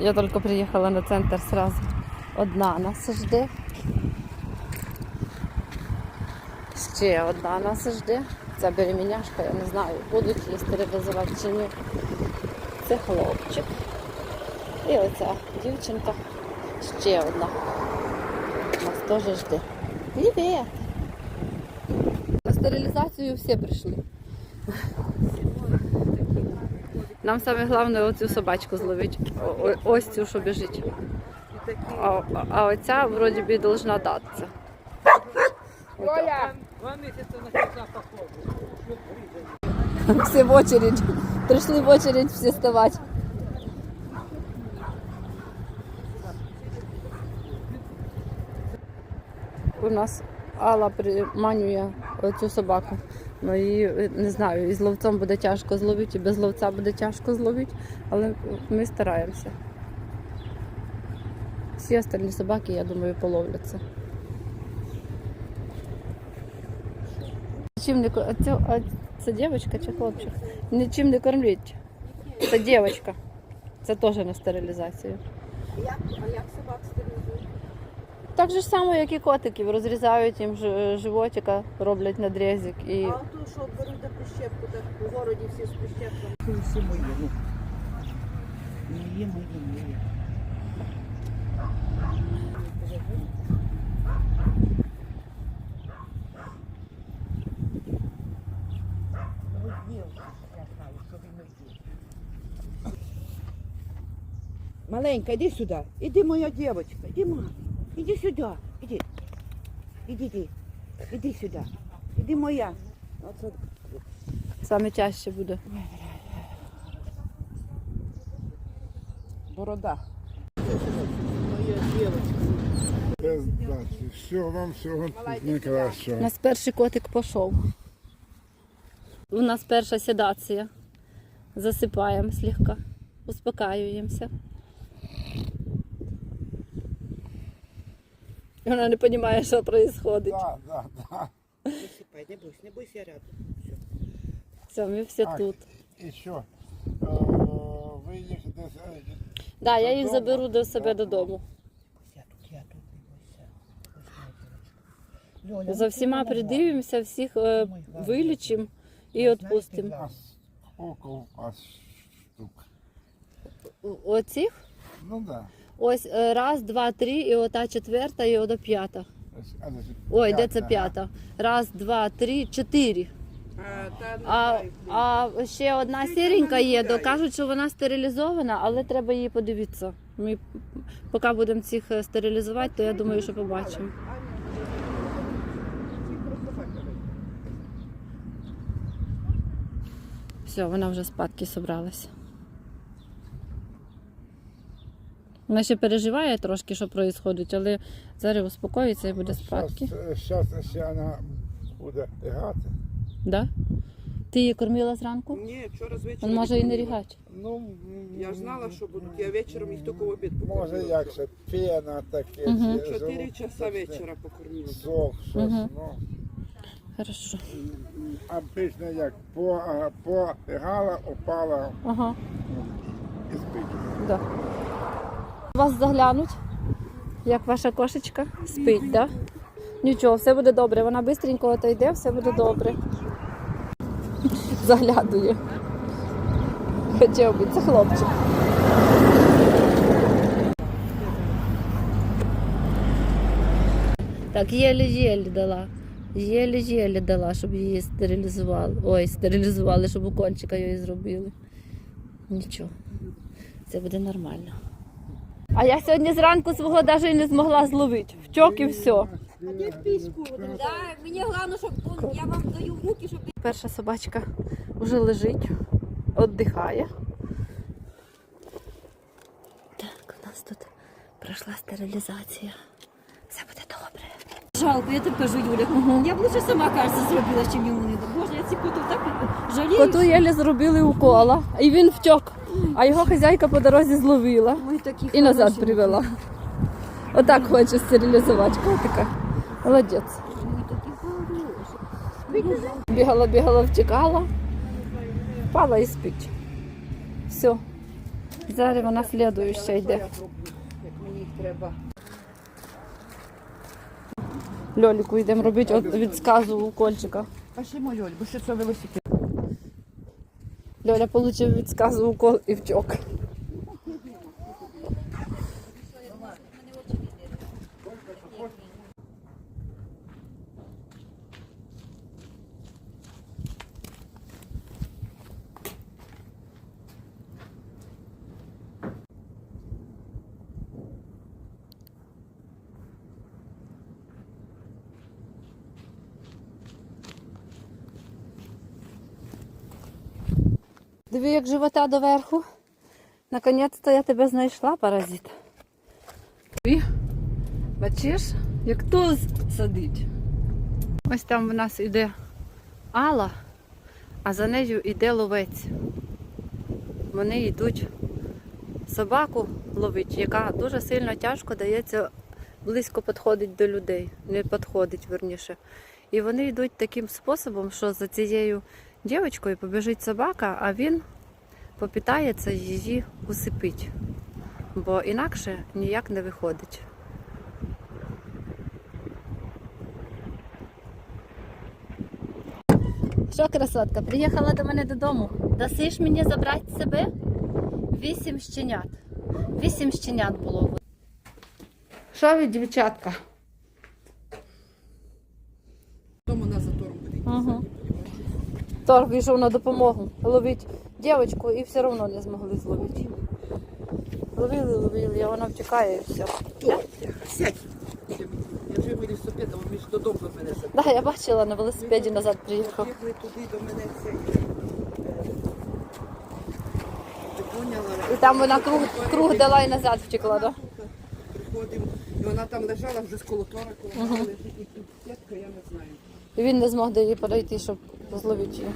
Я тільки приїхала на центр сразу. Одна нас жде. Ще одна нас жде. Ця беременяшка, я не знаю, будуть її стерилізувати чи ні. Це хлопчик. І оця дівчинка. Ще одна. Нас теж жде. Привіт! На стерилізацію всі прийшли. Нам саме головне оцю собачку зловити. Ось цю, що біжить. А, а оця вроді би должна датися. Оля! Два месяца начался поход. Всі в очередь. Прийшли в очередь всі ставати. У нас Алла приманює цю собаку. Ну і не знаю, і з ловцом буде тяжко зловити, і без ловця буде тяжко зловити, але ми стараємося. Всі остальні собаки, я думаю, половляться. Чим не а цю, а це дівчинка чи хлопчик? Нічим не кормлять. Це дівчинка. Це теж на стерилізацію. А як собак? Так же само, як і котиків, розрізають їм животика, роблять надрізик і А ту, що беруть на прищепку, так у городі всі з прищепками. Всі мої, ну. Мої, мої, мої. Маленька, иди сюда. Иди, моя девочка. Иди, мама. Иди сюда. Иди. Иди, иди. Иди сюда. Иди, моя. Оце саме чаще буде. борода. Моя дачі. Всього вам всього У нас перший котик пішов. У нас перша седація. Засипаємо слегка, успокаюємося. Вона не розуміє, що відбувається. Да, да, да. Засыпай, не бойся, не бойся, я рядом. Всё. Все, ми всі Так. тут. І що? Е, Ви їх десь е, Да, я їх Додому? заберу до себе додому. Я тут, я тут, не бойся. Ось моя девочка. Лёля, За ну всіма ты голова. придивимося, всіх е, вилічимо і відпустимо. а скільки у вас штук? Оцих? Ну да. Ось е, раз, два, три, і ота четверта, і ота п'ята. Ой, де це п'ята? Раз, два, три, чотири. А, А, ще одна сіренька є, то кажуть, що вона стерилізована, але треба її подивитися. Ми поки будемо цих е, стерилізувати, то я думаю, що побачимо. Все, вона вже спадки зібралася. Вона ще переживає трошки, що відбувається, але зараз успокоїться і буде спадки. Зараз ще вона буде грати. Да? Ти її кормила зранку? Ні, вчора з вечора. Він може і не рігати. Ну, Я ж знала, що будуть. Я вечором їх тільки в обід Може як ще пена таке. Чи Чотири часа вечора покормила. Сок, щось, Мгм. ну. Хорошо. Обично як по, а, пограла, упала Ага. і спить. Да. Вас заглянуть, як ваша кошечка спить, да? Нічого, все буде добре. Вона швидко отойде, все буде добре. Заглядує. Хотів би, це хлопчик. Так, єлі-єлі дала. Єлі-єлі дала, щоб її стерилізували. Ой, стерилізували, щоб укончика її зробили. Нічого. Це буде нормально. А я сьогодні зранку свого навіть не змогла зловити. Втьок і все. А де піську? Да, мені головне, щоб он, я вам даю в руки, щоб Перша собачка вже лежить, віддихає. Так, у нас тут пройшла стерилізація. Жалко, я так кажу, Юля. Я б лише сама кажеться зробила, чим йому не дам. Боже, я ці коту так жалію. Коту єлі зробили укола, і він втьок. А його хазяйка по дорозі зловила Ой, такі і назад привела. Отак хоче стерилізувати котика. Молодець. Бігала, бігала, втікала, впала і спить. Все. Зараз вона слідуюча йде. Як мені їх треба. Льоліку йдемо робити от від сказу кольчика. Пошли, Льоль, бо що це велосипед. Льоля отримав від сказу укол і втік. Диви, як живота доверху. Наконець-то я тебе знайшла, паразит. Диви, бачиш, як туз сидить. Ось там в нас іде Алла, а за нею йде ловець. Вони йдуть собаку ловити, яка дуже сильно тяжко дається, близько підходить до людей, не підходить верніше. І вони йдуть таким способом, що за цією дівчинкою побіжить собака, а він попитається її усипить. Бо інакше ніяк не виходить. Що, красотка, приїхала до мене додому. Дасиш мені забрати себе? Вісім щенят. Вісім щенят було. Що ви, дівчатка? Тому на затором буде. Угу. Торг вийшов на допомогу. Ловить дівчинку і все одно не змогли зловити. Ловили, ловили, а вона втікає і все. Сядь. Я вже велосипедом, він ж додому до мене забіг. Да, я бачила на велосипеді назад приїхав. Бігли туди до мене цей. Ти поняла? І там вона круг, круг дала і назад втекла, да? Приходимо, і вона там лежала вже з колотора, коли вона лежить, і тут сітка, я не знаю. І він не змог до її подойти, щоб зловити її.